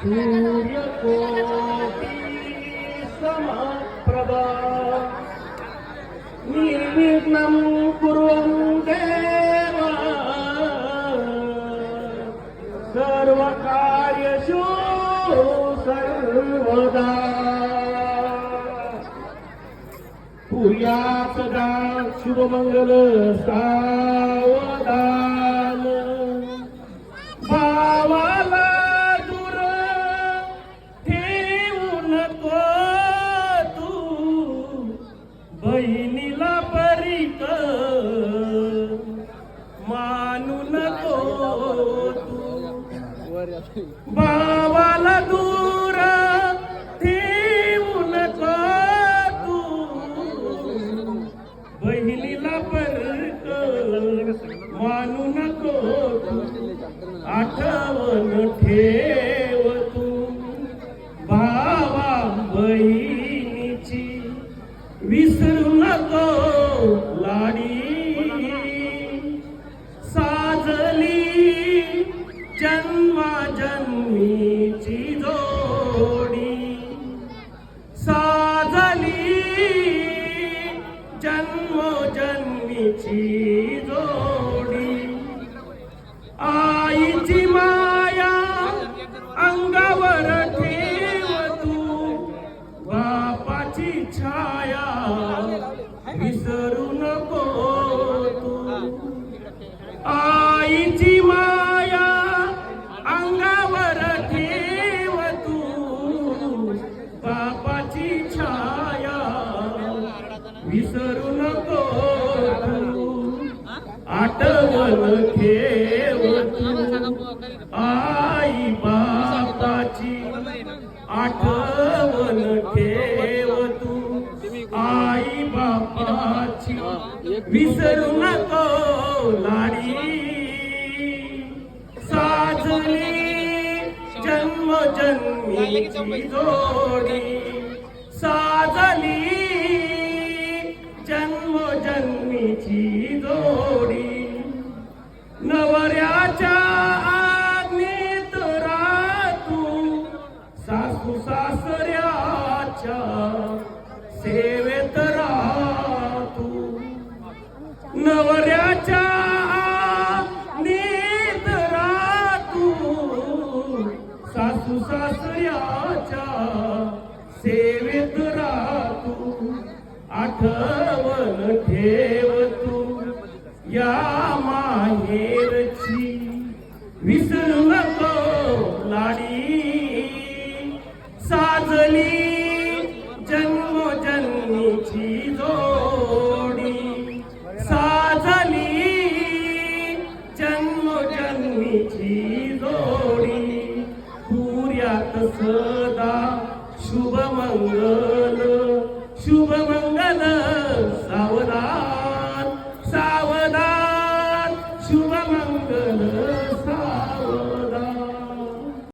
सूर्यकोटिसमप्रभा निर्विघ्नं कुर्वन् देव सर्वकार्यशु सर्वदा पुर्या सदा शुभमङ्गल सावदा मानू नको तू. भावाला दूर ठेवू नको तू. बहिणीला परक मानू नको तू. आठवण ठेव तू. भावा बहिणीची विसरू नको लाडी. जन्मोजन्मीची जोडी. आईची माया अंगावर ठेव तू बापाची छाया विसरू नको तू आईची माया अंगावर ठेव तू बापाची छाया विसरू आई बापाची आठवण ठेव तू आई बापाची विसरू नको लाडी. साजली जन्म जन्मीची जोडी. साजली जन्म जन्मीची जोडी. नवऱ्याच्या आज्ञेत सासू सासऱ्याच्या सेवेत राहतू आठवण ठेव तू या माहेरची सदा शुभ मंगल शुभ मंगल सावदा